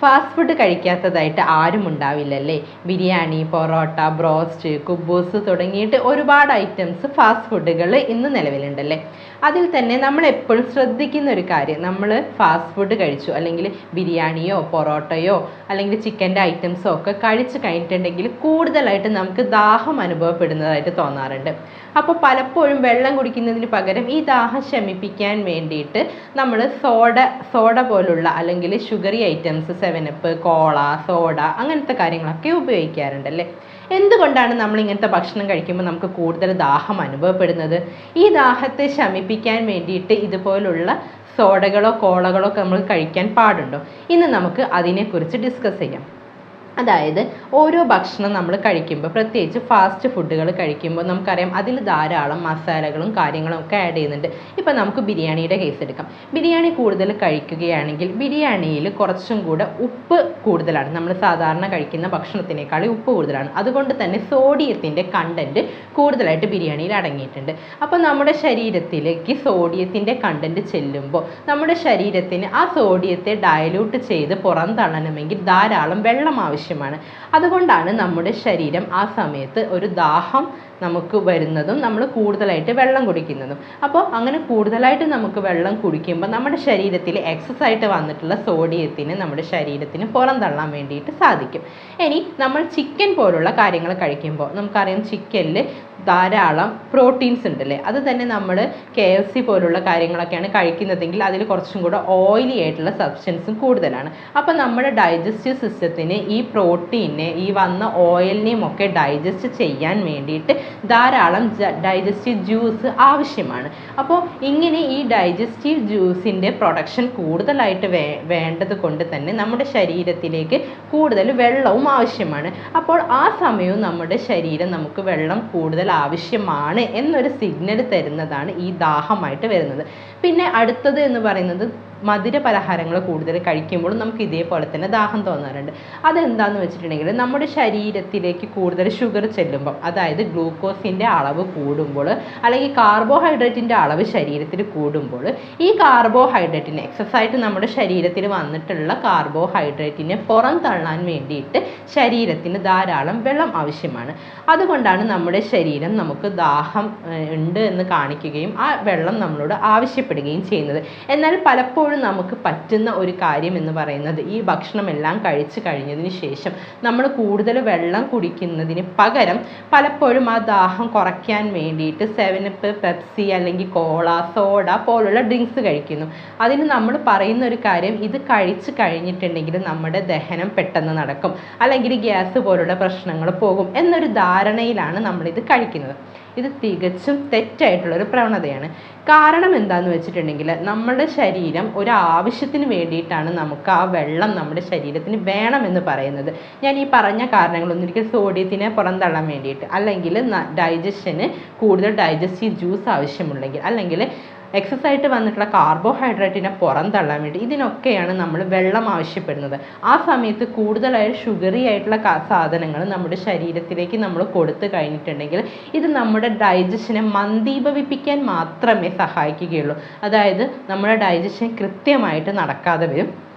Fast food കഴിക്കാത്തതായിട്ട് ആരും ഉണ്ടാവില്ലല്ലേ? Biryani parotta broast കുബൂസ് തുടങ്ങിയിട്ട് ഒരുപാട് ഐറ്റംസ് ഫാസ്റ്റ് ഫുഡുകൾ ഇന്ന് നിലവിലുണ്ടല്ലേ? അതിൽ തന്നെ നമ്മൾ എപ്പോഴും ശ്രദ്ധിക്കുന്ന ഒരു കാര്യം. നമ്മൾ ഫാസ്റ്റ് ഫുഡ് കഴിച്ചു. അല്ലെങ്കിൽ ബിരിയാണിയോ പൊറോട്ടയോ അല്ലെങ്കിൽ ചിക്കന്റെ ഐറ്റംസോ ഒക്കെ കഴിച്ച് കഴിഞ്ഞിട്ടുണ്ടെങ്കിൽ കൂടുതലായിട്ട് നമുക്ക് ദാഹം അനുഭവപ്പെടുന്നതായിട്ട് തോന്നാറുണ്ട്. അപ്പോൾ പലപ്പോഴും വെള്ളം കുടിക്കുന്നതിന് പകരം ഈ ദാഹം ശമിപ്പിക്കാൻ വേണ്ടിയിട്ട് നമ്മൾ സോഡ സോഡ പോലുള്ള അല്ലെങ്കിൽ sugary items seven up cola soda അങ്ങനത്തെ കാര്യങ്ങളൊക്കെ ഉപയോഗിക്കാറുണ്ടല്ലേ എന്തുകൊണ്ടാണ് നമ്മൾ ഇങ്ങനത്തെ ഭക്ഷണം കഴിക്കുമ്പോൾ നമുക്ക് കൂടുതൽ ദാഹം അനുഭവപ്പെടുന്നത്? ഈ ദാഹത്തെ ശമിപ്പിക്കാൻ വേണ്ടിയിട്ട് ഇതുപോലുള്ള സോഡകളോ കോളകളോ ഒക്കെ നമ്മൾ കഴിക്കാൻ പാടുണ്ടോ? ഇന്ന് നമുക്ക് അതിനെക്കുറിച്ച് ഡിസ്കസ് ചെയ്യാം. അതായത് ഓരോ ഭക്ഷണം നമ്മൾ കഴിക്കുമ്പോൾ പ്രത്യേകിച്ച് ഫാസ്റ്റ് ഫുഡുകൾ കഴിക്കുമ്പോൾ നമുക്കറിയാം അതിൽ ധാരാളം മസാലകളും കാര്യങ്ങളും ഒക്കെ ആഡ് ചെയ്യുന്നുണ്ട്. ഇപ്പം നമുക്ക് ബിരിയാണിയുടെ കേസ് എടുക്കാം. ബിരിയാണി കൂടുതൽ കഴിക്കുകയാണെങ്കിൽ ബിരിയാണിയിൽ കുറച്ചും കൂടെ ഉപ്പ് കൂടുതലാണ്. നമ്മൾ സാധാരണ കഴിക്കുന്ന ഭക്ഷണത്തിനേക്കാളും ഉപ്പ് കൂടുതലാണ്. അതുകൊണ്ട് തന്നെ സോഡിയത്തിന്റെ കണ്ടന്റ് കൂടുതലായിട്ട് ബിരിയാണിയിൽ അടങ്ങിയിട്ടുണ്ട്. അപ്പോൾ നമ്മുടെ ശരീരത്തിലേക്ക് സോഡിയത്തിന്റെ കണ്ടന്റ് ചെല്ലുമ്പോൾ നമ്മുടെ ശരീരത്തിന് ആ സോഡിയത്തെ ഡയലൂട്ട് ചെയ്ത് പുറം തള്ളണമെങ്കിൽ ധാരാളം വെള്ളം ആവശ്യമാണ്. അതുകൊണ്ടാണ് നമ്മുടെ ശരീരം ആ സമയത്ത് ഒരു ദാഹം നമുക്ക് വരുന്നതും നമ്മൾ കൂടുതലായിട്ട് വെള്ളം കുടിക്കുന്നതും. അപ്പോൾ അങ്ങനെ കൂടുതലായിട്ട് നമുക്ക് വെള്ളം കുടിക്കുമ്പോൾ നമ്മുടെ ശരീരത്തിൽ എക്സസ് ആയിട്ട് വന്നിട്ടുള്ള സോഡിയത്തിന് നമ്മുടെ ശരീരത്തിന് പുറന്തള്ളാൻ വേണ്ടിയിട്ട് സാധിക്കും. ഇനി നമ്മൾ ചിക്കൻ പോലുള്ള കാര്യങ്ങൾ കഴിക്കുമ്പോൾ നമുക്കറിയാം ചിക്കനിൽ ധാരാളം പ്രോട്ടീൻസ് ഉണ്ടല്ലേ? അത് തന്നെ നമ്മൾ കെ എഫ് സി പോലുള്ള കാര്യങ്ങളൊക്കെയാണ് കഴിക്കുന്നതെങ്കിൽ അതിൽ കുറച്ചും കൂടെ ഓയിലി ആയിട്ടുള്ള സബ്സ്റ്റൻസും കൂടുതലാണ്. അപ്പോൾ നമ്മുടെ ഡൈജസ്റ്റീവ് സിസ്റ്റത്തിന് ഈ പ്രോട്ടീനെ ഈ വന്ന ഓയിലിനെയും ഒക്കെ ഡൈജസ്റ്റ് ചെയ്യാൻ വേണ്ടിയിട്ട് ധാരാളം ഡൈജസ്റ്റീവ് ജ്യൂസ് ആവശ്യമാണ്. അപ്പോൾ ഇങ്ങനെ ഈ ഡൈജസ്റ്റീവ് ജ്യൂസിന്റെ പ്രൊഡക്ഷൻ കൂടുതലായിട്ട് വേ വേണ്ടത് കൊണ്ട് തന്നെ നമ്മുടെ ശരീരത്തിലേക്ക് കൂടുതൽ വെള്ളവും ആവശ്യമാണ്. അപ്പോൾ ആ സമയവും നമ്മുടെ ശരീരം നമുക്ക് വെള്ളം കൂടുതൽ ആവശ്യമാണ് എന്നൊരു സിഗ്നൽ തരുന്നതാണ് ഈ ദാഹമായിട്ട് വരുന്നത്. പിന്നെ അടുത്തത് എന്ന് പറയുന്നത് മധുര പലഹാരങ്ങൾ കൂടുതൽ കഴിക്കുമ്പോൾ നമുക്ക് ഇതേപോലെ തന്നെ ദാഹം തോന്നാറുണ്ട്. അതെന്താണെന്ന് വെച്ചിട്ടുണ്ടെങ്കിൽ നമ്മുടെ ശരീരത്തിലേക്ക് കൂടുതൽ ഷുഗർ ചെല്ലുമ്പോൾ അതായത് ഗ്ലൂക്കോസിന്റെ അളവ് കൂടുമ്പോൾ അല്ലെങ്കിൽ കാർബോഹൈഡ്രേറ്റിന്റെ അളവ് ശരീരത്തിൽ കൂടുമ്പോൾ ഈ കാർബോഹൈഡ്രേറ്റിന് എക്സസ് ആയിട്ട് നമ്മുടെ ശരീരത്തിൽ വന്നിട്ടുള്ള കാർബോഹൈഡ്രേറ്റിനെ പുറം തള്ളാൻ വേണ്ടിയിട്ട് ശരീരത്തിന് ധാരാളം വെള്ളം ആവശ്യമാണ്. അതുകൊണ്ടാണ് നമ്മുടെ ശരീരം നമുക്ക് ദാഹം ഉണ്ട് എന്ന് കാണിക്കുകയും ആ വെള്ളം നമ്മളോട് ആവശ്യപ്പെടുകയും ചെയ്യുന്നത്. എന്നാൽ പലപ്പോഴും നമുക്ക് പറ്റുന്ന ഒരു കാര്യം എന്ന് പറയുന്നത് ഈ ഭക്ഷണമെല്ലാം കഴിച്ചു കഴിഞ്ഞതിന് ശേഷം നമ്മൾ കൂടുതൽ വെള്ളം കുടിക്കുന്നതിന് പകരം പലപ്പോഴും ആ ദാഹം കുറയ്ക്കാൻ വേണ്ടിയിട്ട് സെവനപ്പ് പെപ്സി അല്ലെങ്കിൽ കോള സോഡ പോലുള്ള ഡ്രിങ്ക്സ് കഴിക്കുന്നു. അതിന് നമ്മൾ പറയുന്ന ഒരു കാര്യം ഇത് കഴിച്ചു കഴിഞ്ഞിട്ടുണ്ടെങ്കിൽ നമ്മുടെ ദഹനം പെട്ടെന്ന് നടക്കും. അല്ലെങ്കിൽ ഗ്യാസ് പോലുള്ള പ്രശ്നങ്ങൾ പോകും എന്നൊരു ധാരണയിലാണ് നമ്മളിത് കഴിക്കുന്നത്. ഇത് തികച്ചും തെറ്റായിട്ടുള്ളൊരു പ്രവണതയാണ്. കാരണം എന്താണെന്ന് വെച്ചിട്ടുണ്ടെങ്കിൽ നമ്മുടെ ശരീരം ഒരു ആവശ്യത്തിന് വേണ്ടിയിട്ടാണ് നമുക്ക് ആ വെള്ളം നമ്മുടെ ശരീരത്തിന് വേണമെന്ന് പറയുന്നത്. ഞാൻ ഈ പറഞ്ഞ കാരണങ്ങളൊന്നും ഒരിക്കൽ സോഡിയത്തിനെ പുറന്തള്ളാൻ വേണ്ടിയിട്ട് അല്ലെങ്കിൽ ഡൈജഷന് കൂടുതൽ ഡൈജസ്റ്റീവ് ജ്യൂസ് ആവശ്യമുണ്ടെങ്കിൽ അല്ലെങ്കിൽ എക്സസ് ആയിട്ട് വന്നിട്ടുള്ള കാർബോഹൈഡ്രേറ്റിനെ പുറന്തള്ളാൻ വേണ്ടി ഇതിനൊക്കെയാണ് നമ്മൾ വെള്ളം ആവശ്യപ്പെടുന്നത്. ആ സമയത്ത് കൂടുതലായി ഷുഗറി ആയിട്ടുള്ള സാധനങ്ങൾ നമ്മുടെ ശരീരത്തിലേക്ക് നമ്മൾ കൊടുത്തു കഴിഞ്ഞിട്ടുണ്ടെങ്കിൽ ഇത് നമ്മുടെ ഡൈജഷനെ മന്ദീഭവിപ്പിക്കാൻ മാത്രമേ സഹായിക്കുകയുള്ളൂ. അതായത് നമ്മുടെ ഡൈജഷൻ കൃത്യമായിട്ട് നടക്കാതെ വരും.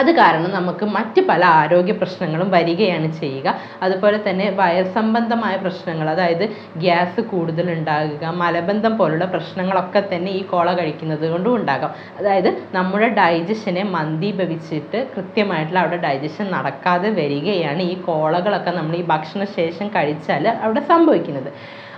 അത് കാരണം നമുക്ക് മറ്റ് പല ആരോഗ്യ പ്രശ്നങ്ങളും വരികയാണ് ചെയ്യുക. അതുപോലെ തന്നെ വയർ സംബന്ധമായ പ്രശ്നങ്ങൾ അതായത് ഗ്യാസ് കൂടുതൽ ഉണ്ടാകുക മലബന്ധം പോലുള്ള പ്രശ്നങ്ങളൊക്കെ തന്നെ ഈ കോള കഴിക്കുന്നത് കൊണ്ടും ഉണ്ടാകാം. അതായത് നമ്മുടെ ഡൈജഷനെ മന്ദീഭവിച്ചിട്ട് കൃത്യമായിട്ടുള്ള അവിടെ ഡൈജഷൻ നടക്കാതെ വരികയാണ് ഈ കോളകളൊക്കെ നമ്മൾ ഈ ഭക്ഷണശേഷം കഴിച്ചാൽ അവിടെ സംഭവിക്കുന്നത്.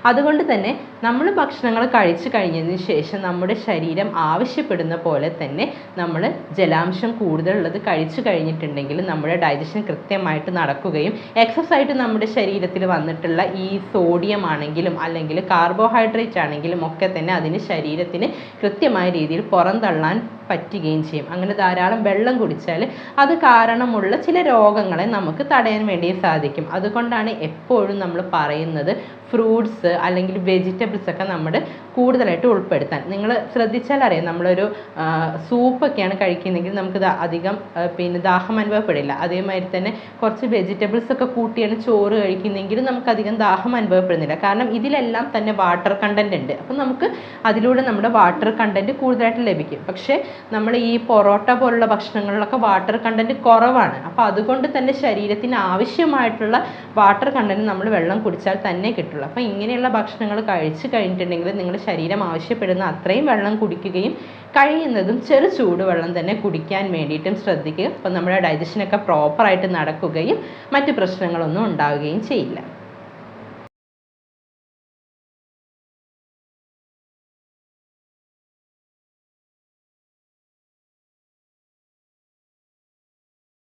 അതുകൊണ്ട് തന്നെ നമ്മൾ ഭക്ഷണങ്ങൾ കഴിച്ചു കഴിഞ്ഞതിന് ശേഷം നമ്മുടെ ശരീരം ആവശ്യപ്പെടുന്ന പോലെ തന്നെ നമ്മൾ ജലാംശം കൂടുതലുള്ളത് കഴിച്ചു കഴിഞ്ഞിട്ടുണ്ടെങ്കിൽ നമ്മുടെ ഡൈജഷൻ കൃത്യമായിട്ട് നടക്കുകയും എക്സസ് ആയിട്ട് നമ്മുടെ ശരീരത്തിൽ വന്നിട്ടുള്ള ഈ സോഡിയം ആണെങ്കിലും അല്ലെങ്കിൽ കാർബോഹൈഡ്രേറ്റ് ആണെങ്കിലും ഒക്കെ തന്നെ അതിന് ശരീരത്തിന് കൃത്യമായ രീതിയിൽ പുറന്തള്ളാൻ പറ്റുകയും ചെയ്യും. അങ്ങനെ ധാരാളം വെള്ളം കുടിച്ചാൽ അത് കാരണമുള്ള ചില രോഗങ്ങളെ നമുക്ക് തടയാൻ വേണ്ടി സാധിക്കും. അതുകൊണ്ടാണ് എപ്പോഴും നമ്മൾ പറയുന്നത് ഫ്രൂട്ട്സ് അല്ലെങ്കിൽ വെജിറ്റബിൾസ് ഒക്കെ നമ്മുടെ കൂടുതലായിട്ട് ഉൾപ്പെടുത്താൻ. നിങ്ങൾ ശ്രദ്ധിച്ചാൽ അറിയാം നമ്മളൊരു സൂപ്പൊക്കെയാണ് കഴിക്കുന്നതെങ്കിൽ നമുക്ക് അധികം പിന്നെ ദാഹം അനുഭവപ്പെടില്ല. അതേമാതിരി തന്നെ കുറച്ച് വെജിറ്റബിൾസ് ഒക്കെ കൂട്ടിയാണ് ചോറ് കഴിക്കുന്നതെങ്കിൽ നമുക്ക് അധികം ദാഹം അനുഭവപ്പെടുന്നില്ല. കാരണം ഇതിലെല്ലാം തന്നെ വാട്ടർ കണ്ടന്റ് ഉണ്ട്. അപ്പം നമുക്ക് അതിലൂടെ നമ്മുടെ വാട്ടർ കണ്ടന്റ് കൂടുതലായിട്ട് ലഭിക്കും. പക്ഷേ നമ്മൾ ഈ പൊറോട്ട പോലുള്ള ഭക്ഷണങ്ങളിലൊക്കെ വാട്ടർ കണ്ടന്റ് കുറവാണ്. അപ്പോൾ അതുകൊണ്ട് തന്നെ ശരീരത്തിന് ആവശ്യമായിട്ടുള്ള വാട്ടർ കണ്ടന്റ് നമ്മൾ വെള്ളം കുടിച്ചാൽ തന്നെ കിട്ടുള്ളൂ. അപ്പോൾ ഇങ്ങനെയുള്ള ഭക്ഷണങ്ങൾ കഴിച്ചു കഴിഞ്ഞിട്ടുണ്ടെങ്കിൽ നിങ്ങളുടെ ശരീരം ആവശ്യപ്പെടുന്ന അത്രയും വെള്ളം കുടിക്കുകയും കഴിയുന്നതും ചെറു ചൂടുവെള്ളം തന്നെ കുടിക്കാൻ വേണ്ടിയിട്ടും ശ്രദ്ധിക്കുക. അപ്പോൾ നമ്മുടെ ഡൈജഷനൊക്കെ പ്രോപ്പറായിട്ട് നടക്കുകയും മറ്റ് പ്രശ്നങ്ങളൊന്നും ഉണ്ടാവുകയും ചെയ്യില്ല.